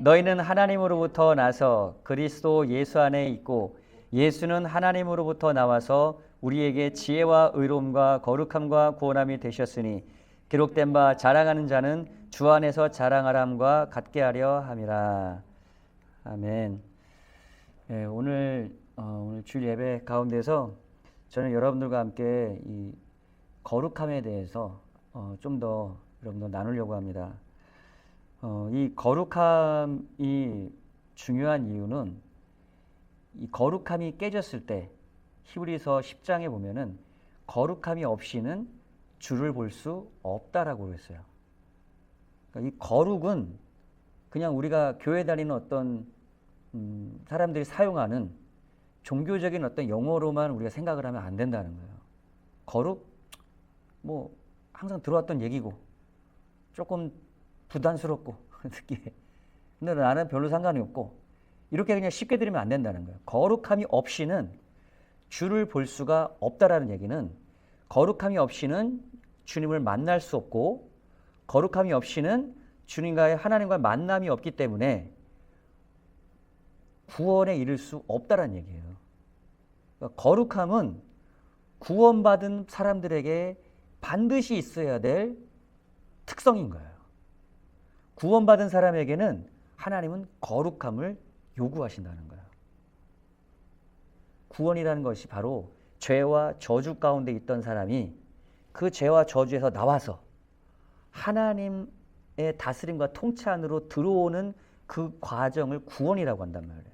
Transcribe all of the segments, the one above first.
너희는 하나님으로부터 나서 그리스도 예수 안에 있고 예수는 하나님으로부터 나와서 우리에게 지혜와 의로움과 거룩함과 구원함이 되셨으니 기록된 바 자랑하는 자는 주 안에서 자랑하람과 같게 하려 함이라. 아멘. 예, 오늘 어, 오늘 주일 예배 가운데서 저는 여러분들과 함께 이 거룩함에 대해서 어, 좀더 여러분들 나누려고 합니다. 어, 이 거룩함이 중요한 이유는 이 거룩함이 깨졌을 때 히브리서 10장에 보면은 거룩함이 없이는 주를 볼 수 없다라고 그랬어요. 그러니까 이 거룩은 그냥 우리가 교회 다니는 어떤 음, 사람들이 사용하는 종교적인 어떤 용어로만 우리가 생각을 하면 안 된다는 거예요. 거룩 뭐 항상 들어왔던 얘기고 조금 부담스럽고 듣기에 근데 나는 별로 상관이 없고 이렇게 그냥 쉽게 들으면 안 된다는 거예요. 거룩함이 없이는 주를 볼 수가 없다라는 얘기는 거룩함이 없이는 주님을 만날 수 없고 거룩함이 없이는 주님과의 하나님과의 만남이 없기 때문에 구원에 이를 수 없다라는 얘기예요. 그러니까 거룩함은 구원받은 사람들에게 반드시 있어야 될 특성인 거예요. 구원받은 사람에게는 하나님은 거룩함을 요구하신다는 거예요. 구원이라는 것이 바로 죄와 저주 가운데 있던 사람이 그 죄와 저주에서 나와서 하나님의 다스림과 통치 안으로 들어오는 그 과정을 구원이라고 한단 말이에요.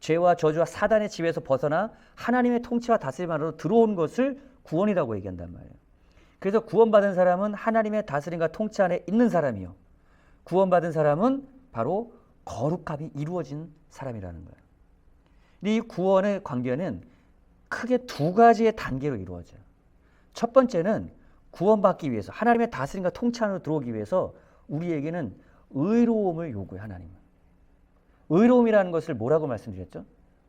죄와 저주와 사단의 지배에서 벗어나 하나님의 통치와 다스림 안으로 들어온 것을 구원이라고 얘기한단 말이에요. 그래서 구원받은 사람은 하나님의 다스림과 통치 안에 있는 사람이요. 구원받은 사람은 바로 거룩함이 이루어진 사람이라는 거예요. 이 구원의 관계는 크게 두 가지의 단계로 이루어져요. 첫 번째는 구원받기 위해서 하나님의 다스림과 통치 안으로 들어오기 위해서 우리에게는 의로움을 요구해 하나님은. 의로움이라는 것을 뭐라고 말씀드렸죠?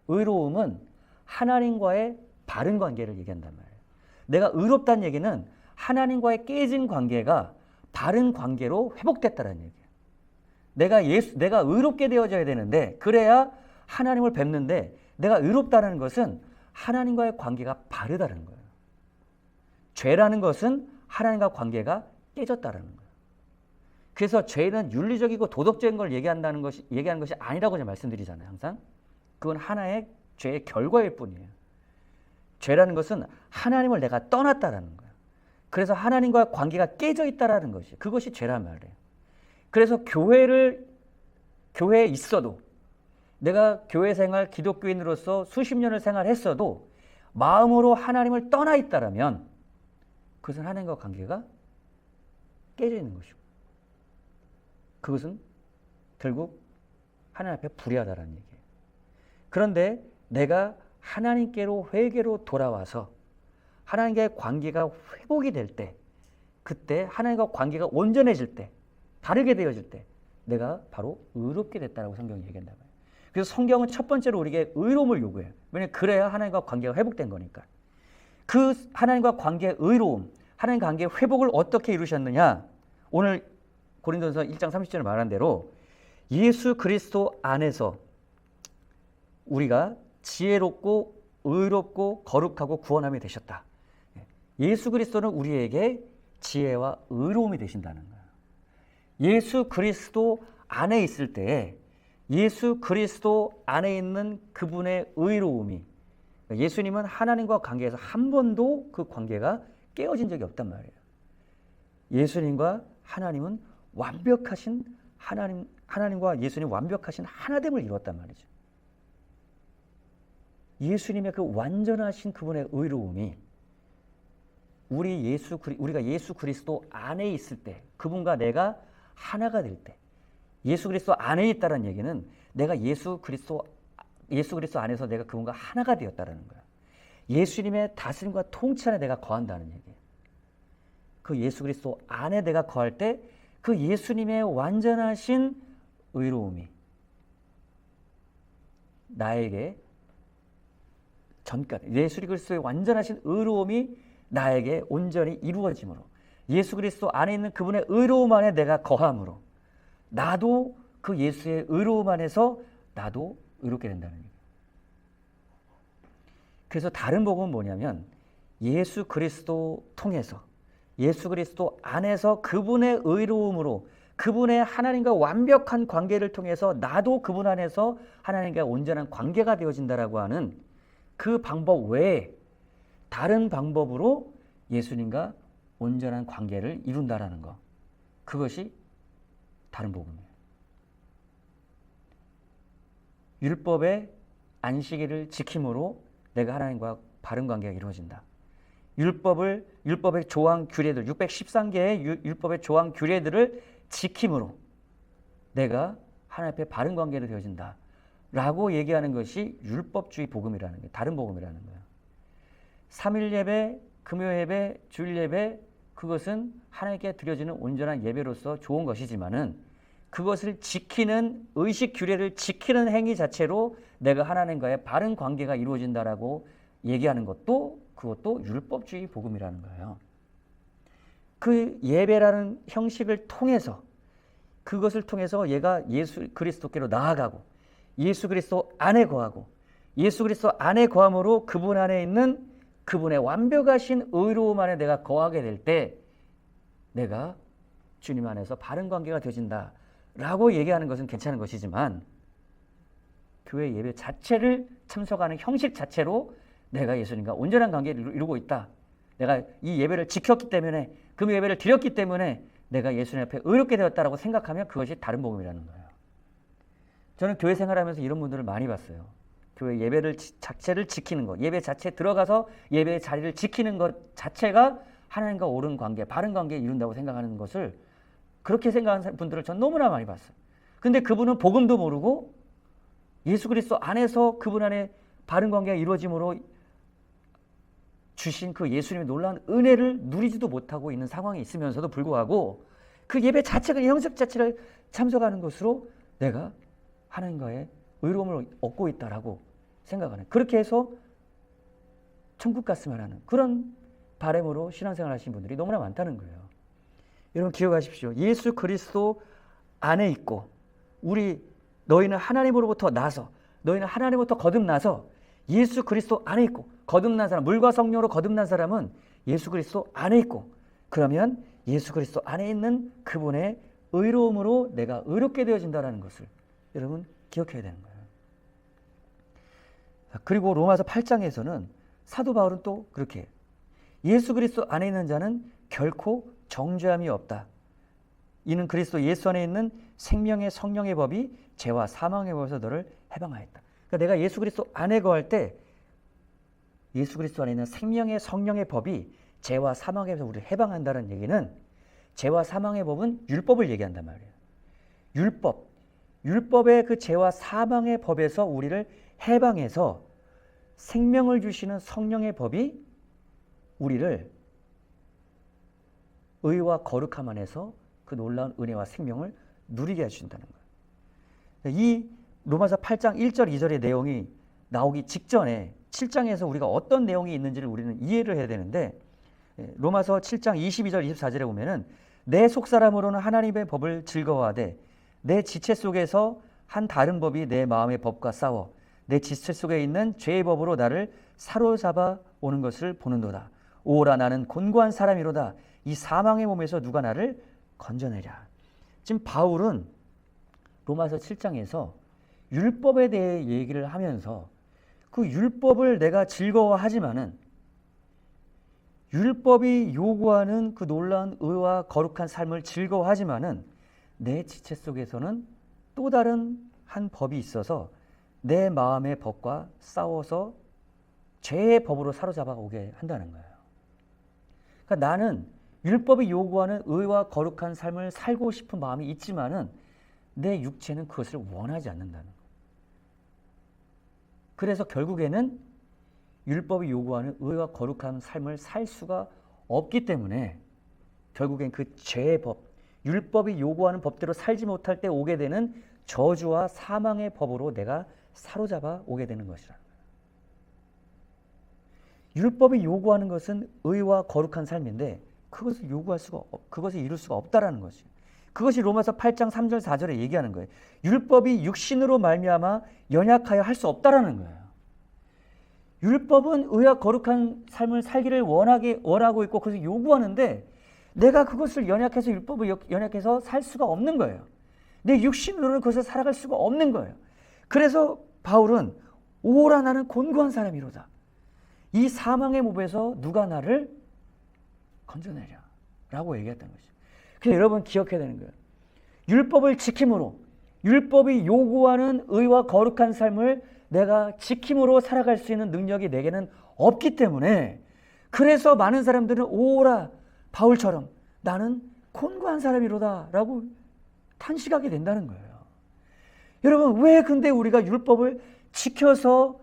의로움은 하나님과의 바른 관계를 얘기한단 말이에요. 내가 의롭다는 얘기는 하나님과의 깨진 관계가 바른 관계로 회복됐다는 얘기예요. 내가 예수, 내가 의롭게 되어져야 되는데 그래야 하나님을 뵙는데 내가 의롭다는 것은 하나님과의 관계가 바르다는 거예요. 죄라는 것은 하나님과 관계가 깨졌다는 거예요. 그래서 죄는 윤리적이고 도덕적인 걸 얘기한다는 것이 얘기하는 것이 아니라고 제가 말씀드리잖아요. 항상 그건 하나의 죄의 결과일 뿐이에요. 죄라는 것은 하나님을 내가 떠났다라는 거예요. 그래서 하나님과 관계가 깨져 있다라는 것이 그것이 죄란 말이에요. 그래서 교회를 교회에 있어도 내가 교회 생활 기독교인으로서 수십 년을 생활했어도 마음으로 하나님을 떠나 있다라면 그것은 하나님과 관계가 깨져 있는 것이고 그것은 결국 하나님 앞에 불의하다라는 얘기예요. 그런데 내가 하나님께로 회개로 돌아와서 하나님과의 관계가 회복이 될 때, 그때 하나님과 관계가 온전해질 때, 다르게 되어질 때, 내가 바로 의롭게 됐다라고 성경이 얘기한다 말이에요. 그래서 성경은 첫 번째로 우리에게 의로움을 요구해요. 왜냐하면 그래야 하나님과 관계가 회복된 거니까. 그 하나님과 관계의 의로움, 하나님 관계의 회복을 어떻게 이루셨느냐? 오늘 고린도서 1장 30절에 말한 대로 예수 그리스도 안에서 우리가 지혜롭고 의롭고 거룩하고 구원함이 되셨다. 예수 그리스도는 우리에게 지혜와 의로움이 되신다는 거예요. 예수 그리스도 안에 있을 때 예수 그리스도 안에 있는 그분의 의로움이 예수님은 하나님과 관계에서 한 번도 그 관계가 깨어진 적이 없단 말이에요. 예수님과 하나님은 완벽하신 하나님 하나님과 예수님 완벽하신 하나됨을 이뤘단 말이죠. 예수님의 그 완전하신 그분의 의로움이 우리 예수 우리가 예수 그리스도 안에 있을 때 그분과 내가 하나가 될 때 예수 그리스도 안에 있다는 얘기는 내가 예수 그리스도 예수 그리스도 안에서 내가 그분과 하나가 되었다라는 거야. 예수님의 다스림과 통치 안에 내가 거한다는 얘기예요. 그 예수 그리스도 안에 내가 거할 때 그 예수님의 완전하신 의로움이 나에게 전까지 예수 그리스도의 완전하신 의로움이 나에게 온전히 이루어짐으로 예수 그리스도 안에 있는 그분의 의로움 안에 내가 거함으로 나도 그 예수의 의로움 안에서 나도 의롭게 된다는 얘기예요. 그래서 다른 복음은 뭐냐면 예수 그리스도 통해서 예수 그리스도 안에서 그분의 의로움으로 그분의 하나님과 완벽한 관계를 통해서 나도 그분 안에서 하나님과 온전한 관계가 되어진다라고 하는 그 방법 외에 다른 방법으로 예수님과 온전한 관계를 이룬다라는 거. 그것이 다른 복음이에요. 율법의 안식일을 지킴으로 내가 하나님과 바른 관계가 이루어진다. 율법을 율법의 조항 규례들 613개의 율법의 조항 규례들을 지킴으로 내가 하나님 앞에 바른 관계를 되어진다. 라고 얘기하는 것이 율법주의 복음이라는 게 다른 복음이라는 거예요. 3일 예배, 금요 예배, 주일 예배 그것은 하나님께 드려지는 온전한 예배로서 좋은 것이지만은 그것을 지키는 의식 규례를 지키는 행위 자체로 내가 하나님과의 바른 관계가 이루어진다라고 얘기하는 것도 그것도 율법주의 복음이라는 거예요. 그 예배라는 형식을 통해서 그것을 통해서 얘가 예수 그리스도께로 나아가고 예수 그리스도 안에 거하고 예수 그리스도 안에 거함으로 그분 안에 있는 그분의 완벽하신 의로움 안에 내가 거하게 될 때 내가 주님 안에서 바른 관계가 되어진다 라고 얘기하는 것은 괜찮은 것이지만 교회 예배 자체를 참석하는 형식 자체로 내가 예수님과 온전한 관계를 이루고 있다. 내가 이 예배를 지켰기 때문에 금 예배를 드렸기 때문에 내가 예수님 앞에 의롭게 되었다라고 생각하면 그것이 다른 복음이라는 거예요. 저는 교회 생활하면서 이런 분들을 많이 봤어요. 교회 예배를 자체를 지키는 것, 예배 자체 들어가서 예배의 자리를 지키는 것 자체가 하나님과 옳은 관계, 바른 관계 이룬다고 생각하는 것을 그렇게 생각하는 분들을 전 너무나 많이 봤어요. 근데 그분은 복음도 모르고 예수 그리스도 안에서 그분 안에 바른 관계가 이루어짐으로 주신 그 예수님의 놀라운 은혜를 누리지도 못하고 있는 상황이 있으면서도 불구하고 그 예배 자체가 형식 자체를 참석하는 것으로 내가 하나님과의 의로움을 얻고 있다라고 생각하는 그렇게 해서 천국 갔으면 하는 그런 바램으로 신앙생활 하신 분들이 너무나 많다는 거예요. 여러분 기억하십시오. 예수 그리스도 안에 있고 우리 너희는 하나님으로부터 나서 너희는 하나님부터 거듭나서 예수 그리스도 안에 있고 거듭난 사람 물과 성령으로 거듭난 사람은 예수 그리스도 안에 있고 그러면 예수 그리스도 안에 있는 그분의 의로움으로 내가 의롭게 되어진다라는 것을 여러분 기억해야 되는 거예요. 그리고 로마서 8장에서는 사도 바울은 또 그렇게. 예수 그리스도 안에 있는 자는 결코 정죄함이 없다. 이는 그리스도 예수 안에 있는 생명의 성령의 법이 죄와 사망의 법에서 너를 해방하였다. 그러니까 내가 예수 그리스도 안에 거할 때 예수 그리스도 안에 있는 생명의 성령의 법이 죄와 사망에서 우리를 해방한다는 얘기는 죄와 사망의 법은 율법을 얘기한단 말이에요. 율법, 율법의 그 죄와 사망의 법에서 우리를 해방해서 생명을 주시는 성령의 법이 우리를 의와 거룩함 안에서 그 놀라운 은혜와 생명을 누리게 해주신다는 거예요. 이 로마서 8장 1절 2절의 내용이 나오기 직전에 7장에서 우리가 어떤 내용이 있는지를 우리는 이해를 해야 되는데 예, 로마서 7장 22절 24절에 보면은 내 속사람으로는 하나님의 법을 즐거워하되 내 지체 속에서 한 다른 법이 내 마음의 법과 싸워 내 지체 속에 있는 죄의 법으로 나를 사로잡아 오는 것을 보는도다. 오라 나는 곤고한 사람이로다. 이 사망의 몸에서 누가 나를 건져내랴. 지금 바울은 로마서 7장에서 율법에 대해 얘기를 하면서 그 율법을 내가 즐거워하지만은 율법이 요구하는 그 놀라운 의와 거룩한 삶을 즐거워하지만은 내 지체 속에서는 또 다른 한 법이 있어서 내 마음의 법과 싸워서 죄의 법으로 사로잡아 오게 한다는 거예요. 그러니까 나는 율법이 요구하는 의와 거룩한 삶을 살고 싶은 마음이 있지만은 내 육체는 그것을 원하지 않는다는 거예요. 그래서 결국에는 율법이 요구하는 의와 거룩한 삶을 살 수가 없기 때문에 결국엔 그 죄의 법, 율법이 요구하는 법대로 살지 못할 때 오게 되는 저주와 사망의 법으로 내가 사로잡아 오게 되는 것이라. 율법이 요구하는 것은 의와 거룩한 삶인데 그것을 요구할 수가 그것을 이룰 수가 없다라는 것이. 그것이 로마서 8장 3절 4절에 얘기하는 거예요. 율법이 육신으로 말미암아 연약하여 할 수 없다라는 거예요. 율법은 의와 거룩한 삶을 살기를 원하게 원하고 있고 그래서 요구하는데 내가 그것을 연약해서 율법을 역- 연약해서 살 수가 없는 거예요. 내 육신으로는 그것을 살아갈 수가 없는 거예요. 그래서 바울은 오라 나는 곤고한 사람이로다. 이 사망의 몸에서 누가 나를 건져내랴 라고 얘기했던 것이죠. 그래서 여러분 기억해야 되는 거예요. 율법을 지킴으로 율법이 요구하는 의와 거룩한 삶을 내가 지킴으로 살아갈 수 있는 능력이 내게는 없기 때문에 그래서 많은 사람들은 오라 바울처럼 나는 곤고한 사람이로다 라고 탄식하게 된다는 거예요. 여러분 왜 근데 우리가 율법을 지켜서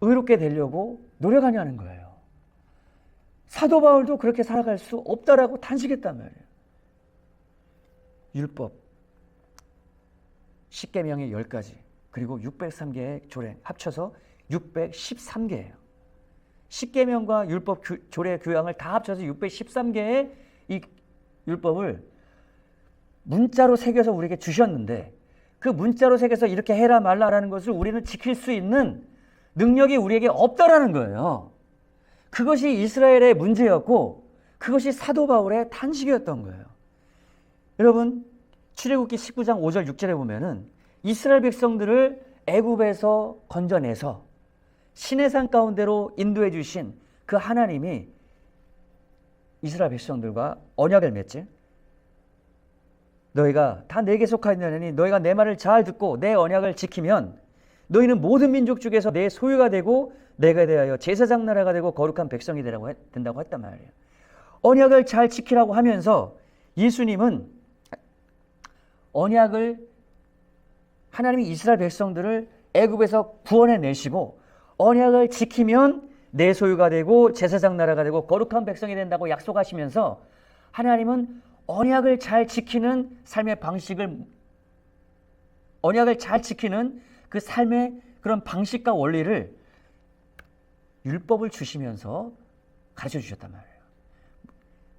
의롭게 되려고 노력하냐는 거예요. 사도 바울도 그렇게 살아갈 수 없다라고 탄식했단 말이에요. 율법 10계명의 10가지 그리고 603개의 조례 합쳐서 613개예요. 10계명과 율법 교, 조례 교양을 다 합쳐서 613개의 이 율법을 문자로 새겨서 우리에게 주셨는데 그 문자로 새겨서 이렇게 해라 말라라는 것을 우리는 지킬 수 있는 능력이 우리에게 없다라는 거예요. 그것이 이스라엘의 문제였고 그것이 사도 바울의 탄식이었던 거예요. 여러분 출애굽기 19장 5절 6절에 보면은 이스라엘 백성들을 애굽에서 건져내서 시내산 가운데로 인도해 주신 그 하나님이 이스라엘 백성들과 언약을 맺지. 너희가 다 내게 속하였느니 너희가 내 말을 잘 듣고 내 언약을 지키면 너희는 모든 민족 중에서 내 소유가 되고 내가 대하여 제사장 나라가 되고 거룩한 백성이 되라고 했, 된다고 했단 말이에요. 언약을 잘 지키라고 하면서 예수님은 언약을 하나님이 이스라엘 백성들을 애굽에서 구원해 내시고 언약을 지키면 내 소유가 되고 제사장 나라가 되고 거룩한 백성이 된다고 약속하시면서 하나님은 언약을 잘 지키는 삶의 방식을 언약을 잘 지키는 그 삶의 그런 방식과 원리를 율법을 주시면서 가르쳐 주셨단 말이에요.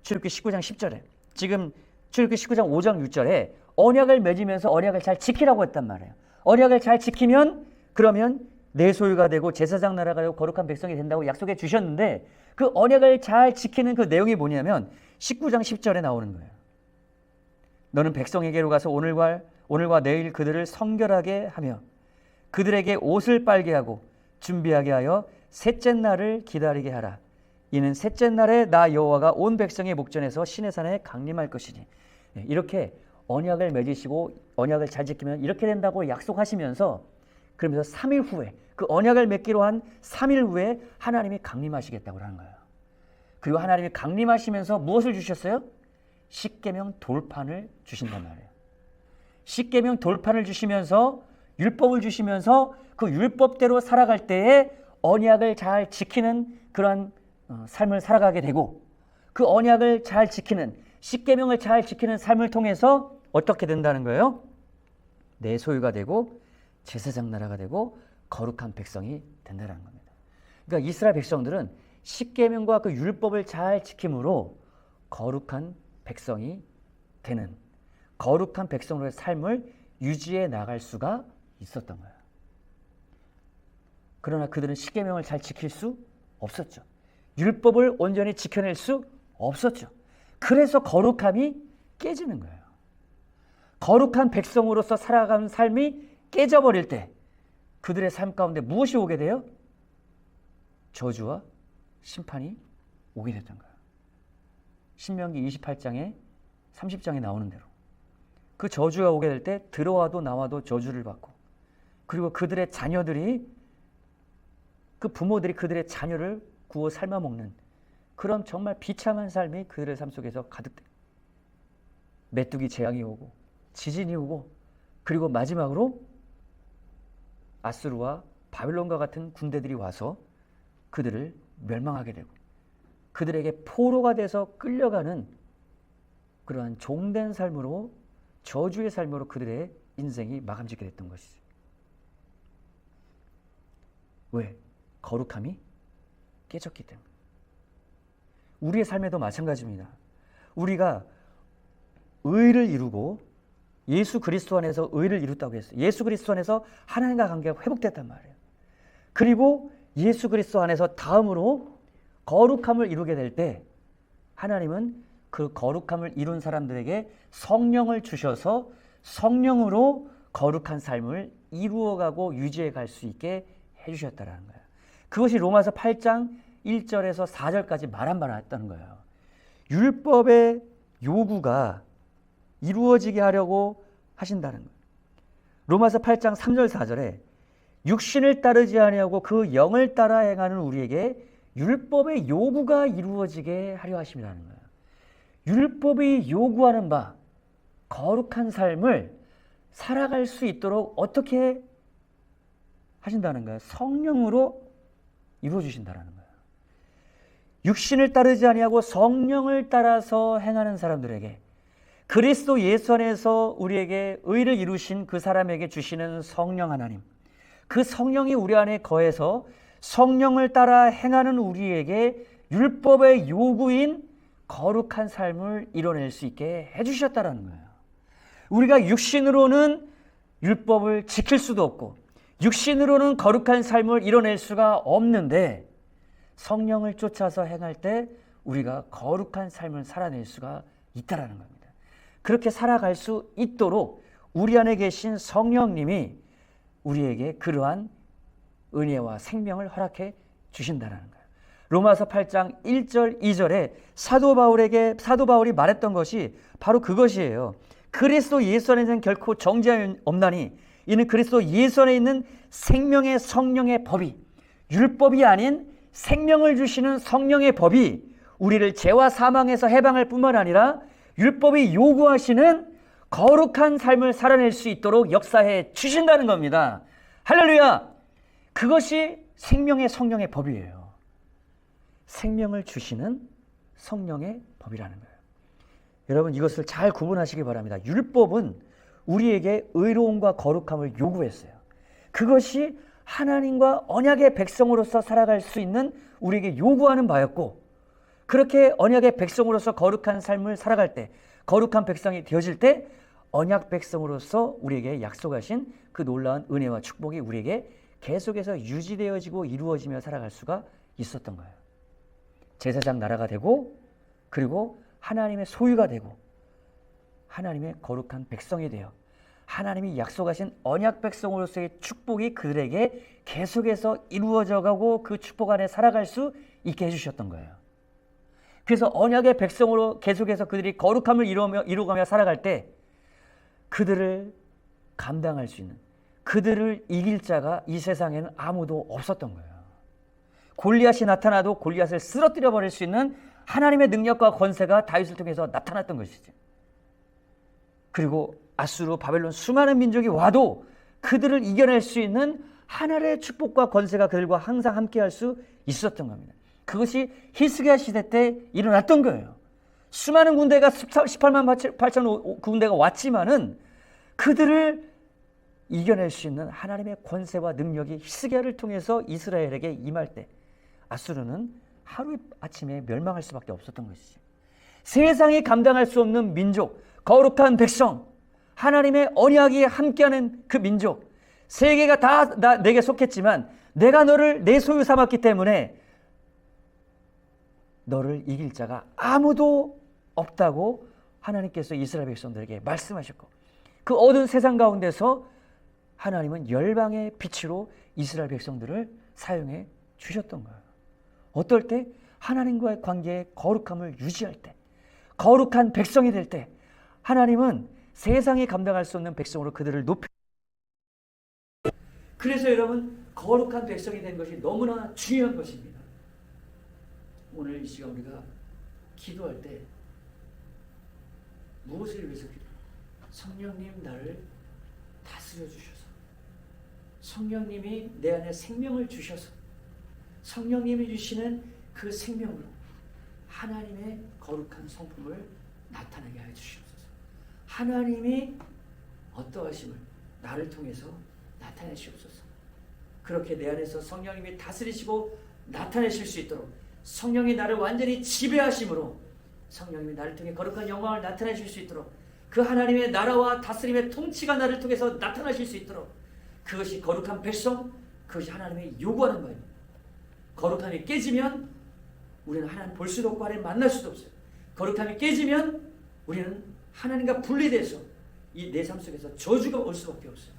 출애굽기 19장 10절에 지금 출애굽기 19장 5장 6절에 언약을 맺으면서 언약을 잘 지키라고 했단 말이에요. 언약을 잘 지키면 그러면 내 소유가 되고 제사장 나라가 되고 거룩한 백성이 된다고 약속해 주셨는데 그 언약을 잘 지키는 그 내용이 뭐냐면 19장 10절에 나오는 거예요. 너는 백성에게로 가서 오늘과 오늘과 내일 그들을 성결하게 하며 그들에게 옷을 빨게 하고 준비하게 하여 셋째 날을 기다리게 하라. 이는 셋째 날에 나 여호와가 온 백성의 목전에서 시내 산에 강림할 것이니 네, 이렇게 언약을 맺으시고 언약을 잘 지키면 이렇게 된다고 약속하시면서 그러면서 3일 후에 그 언약을 맺기로 한 3일 후에 하나님이 강림하시겠다고 하는 거예요. 그리고 하나님이 강림하시면서 무엇을 주셨어요? 십계명 돌판을 주신단 말이에요. 십계명 돌판을 주시면서 율법을 주시면서 그 율법대로 살아갈 때에 언약을 잘 지키는 그러한 어, 삶을 살아가게 되고 그 언약을 잘 지키는 십계명을 잘 지키는 삶을 통해서 어떻게 된다는 거예요? 내 소유가 되고 제사장 나라가 되고 거룩한 백성이 된다는 겁니다. 그러니까 이스라엘 백성들은 십계명과 그 율법을 잘 지킴으로 거룩한 백성이 되는 거룩한 백성으로의 삶을 유지해 나갈 수가 있었던 거예요. 그러나 그들은 십계명을 잘 지킬 수 없었죠. 율법을 온전히 지켜낼 수 없었죠. 그래서 거룩함이 깨지는 거예요. 거룩한 백성으로서 살아가는 삶이 깨져버릴 때 그들의 삶 가운데 무엇이 오게 돼요? 저주와 심판이 오게 됐던 거예요. 신명기 28장에 30장에 나오는 대로 그 저주가 오게 될 때 들어와도 나와도 저주를 받고 그리고 그들의 자녀들이 그 부모들이 그들의 자녀를 구워 삶아 먹는 그런 정말 비참한 삶이 그들의 삶 속에서 가득돼. 메뚜기 재앙이 오고 지진이 오고 그리고 마지막으로 아수르와 바빌론과 같은 군대들이 와서 그들을 멸망하게 되고 그들에게 포로가 돼서 끌려가는 그러한 종된 삶으로 저주의 삶으로 그들의 인생이 마감짓게 됐던 것이죠. 왜? 거룩함이 깨졌기 때문에. 우리의 삶에도 마찬가지입니다. 우리가 의를 이루고 예수 그리스도 안에서 의를 이뤘다고 했어요. 예수 그리스도 안에서 하나님과 관계가 회복됐단 말이에요. 그리고 예수 그리스도 안에서 다음으로 거룩함을 이루게 될 때 하나님은 그 거룩함을 이룬 사람들에게 성령을 주셔서 성령으로 거룩한 삶을 이루어가고 유지해 갈 수 있게 해주셨다라는 거예요. 그것이 로마서 8장 1절에서 4절까지 말한 바라 했다는 거예요. 율법의 요구가 이루어지게 하려고 하신다는 거예요. 로마서 8장 3절 4절에 육신을 따르지 아니하고 그 영을 따라 행하는 우리에게 율법의 요구가 이루어지게 하려 하심이라는 거예요. 율법이 요구하는 바 거룩한 삶을 살아갈 수 있도록 어떻게 하신다는 거예요. 성령으로 이루어 주신다는 거예요. 육신을 따르지 아니하고 성령을 따라서 행하는 사람들에게 그리스도 예수 안에서 우리에게 의를 이루신 그 사람에게 주시는 성령 하나님 그 성령이 우리 안에 거해서 성령을 따라 행하는 우리에게 율법의 요구인 거룩한 삶을 이뤄낼 수 있게 해주셨다라는 거예요. 우리가 육신으로는 율법을 지킬 수도 없고 육신으로는 거룩한 삶을 이뤄낼 수가 없는데 성령을 쫓아서 행할 때 우리가 거룩한 삶을 살아낼 수가 있다라는 겁니다. 그렇게 살아갈 수 있도록 우리 안에 계신 성령님이 우리에게 그러한 은혜와 생명을 허락해 주신다는 거예요. 로마서 8장 1절 2절에 사도 바울에게 사도 바울이 말했던 것이 바로 그것이에요. 그리스도 예수 안에 는 결코 정죄함이 없나니 이는 그리스도 예수 안에 있는 생명의 성령의 법이 율법이 아닌 생명을 주시는 성령의 법이 우리를 죄와 사망에서 해방할 뿐만 아니라 율법이 요구하시는 거룩한 삶을 살아낼 수 있도록 역사해 주신다는 겁니다. 할렐루야! 그것이 생명의 성령의 법이에요. 생명을 주시는 성령의 법이라는 거예요. 여러분 이것을 잘 구분하시기 바랍니다. 율법은 우리에게 의로움과 거룩함을 요구했어요. 그것이 하나님과 언약의 백성으로서 살아갈 수 있는 우리에게 요구하는 바였고 그렇게 언약의 백성으로서 거룩한 삶을 살아갈 때 거룩한 백성이 되어질 때 언약 백성으로서 우리에게 약속하신 그 놀라운 은혜와 축복이 우리에게 계속해서 유지되어지고 이루어지며 살아갈 수가 있었던 거예요. 제사장 나라가 되고 그리고 하나님의 소유가 되고 하나님의 거룩한 백성이 되어 하나님이 약속하신 언약 백성으로서의 축복이 그들에게 계속해서 이루어져 가고 그 축복 안에 살아갈 수 있게 해주셨던 거예요. 그래서 언약의 백성으로 계속해서 그들이 거룩함을 이루며, 이루가며 살아갈 때 그들을 감당할 수 있는 그들을 이길 자가 이 세상에는 아무도 없었던 거예요. 골리앗이 나타나도 골리앗을 쓰러뜨려 버릴 수 있는 하나님의 능력과 권세가 다윗을 통해서 나타났던 것이죠. 그리고 아수르 바벨론 수많은 민족이 와도 그들을 이겨낼 수 있는 하늘의 축복과 권세가 그들과 항상 함께할 수 있었던 겁니다. 그것이 히스기야 시대 때 일어났던 거예요. 수많은 군대가 18만 8천 군대가 왔지만은 그들을 이겨낼 수 있는 하나님의 권세와 능력이 히스기야를 통해서 이스라엘에게 임할 때 아수르는 하루 아침에 멸망할 수밖에 없었던 것이지. 세상이 감당할 수 없는 민족, 거룩한 백성, 하나님의 언약이 함께하는 그 민족, 세계가 다 나, 내게 속했지만 내가 너를 내 소유 삼았기 때문에 너를 이길 자가 아무도 없다고 하나님께서 이스라엘 백성들에게 말씀하셨고 그 어두운 세상 가운데서 하나님은 열방의 빛으로 이스라엘 백성들을 사용해 주셨던 거예요. 어떨 때 하나님과의 관계의 거룩함을 유지할 때 거룩한 백성이 될 때 하나님은 세상이 감당할 수 없는 백성으로 그들을 높여 그래서 여러분 거룩한 백성이 된 것이 너무나 중요한 것입니다. 오늘 이 시간 우리가 기도할 때 무엇을 위해서 기도? 성령님 나를 다스려 주셔서 성령님이 내 안에 생명을 주셔서 성령님이 주시는 그 생명으로 하나님의 거룩한 성품을 나타나게 하여 주시옵소서. 하나님이 어떠하심을 나를 통해서 나타내시옵소서. 그렇게 내 안에서 성령님이 다스리시고 나타내실 수 있도록 성령이 나를 완전히 지배하심으로 성령님이 나를 통해 거룩한 영광을 나타내실 수 있도록 그 하나님의 나라와 다스림의 통치가 나를 통해서 나타나실 수 있도록 그것이 거룩한 백성, 그것이 하나님의 요구하는 거예요. 거룩함이 깨지면 우리는 하나님 볼 수도 없고 하나님 만날 수도 없어요. 거룩함이 깨지면 우리는 하나님과 분리돼서 이 내 삶 속에서 저주가 올 수밖에 없어요.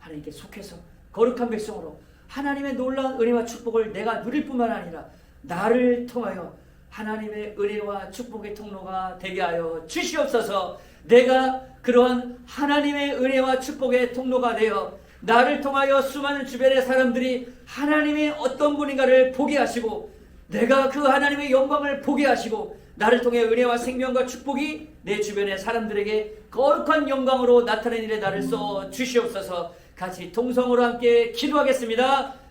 하나님께 속해서 거룩한 백성으로 하나님의 놀라운 은혜와 축복을 내가 누릴 뿐만 아니라 나를 통하여 하나님의 은혜와 축복의 통로가 되게 하여 주시옵소서. 내가 그러한 하나님의 은혜와 축복의 통로가 되어 나를 통하여 수많은 주변의 사람들이 하나님이 어떤 분인가를 보게 하시고 내가 그 하나님의 영광을 보게 하시고 나를 통해 은혜와 생명과 축복이 내 주변의 사람들에게 거룩한 영광으로 나타내는 일에 나를 써 주시옵소서 같이 통성으로 함께 기도하겠습니다.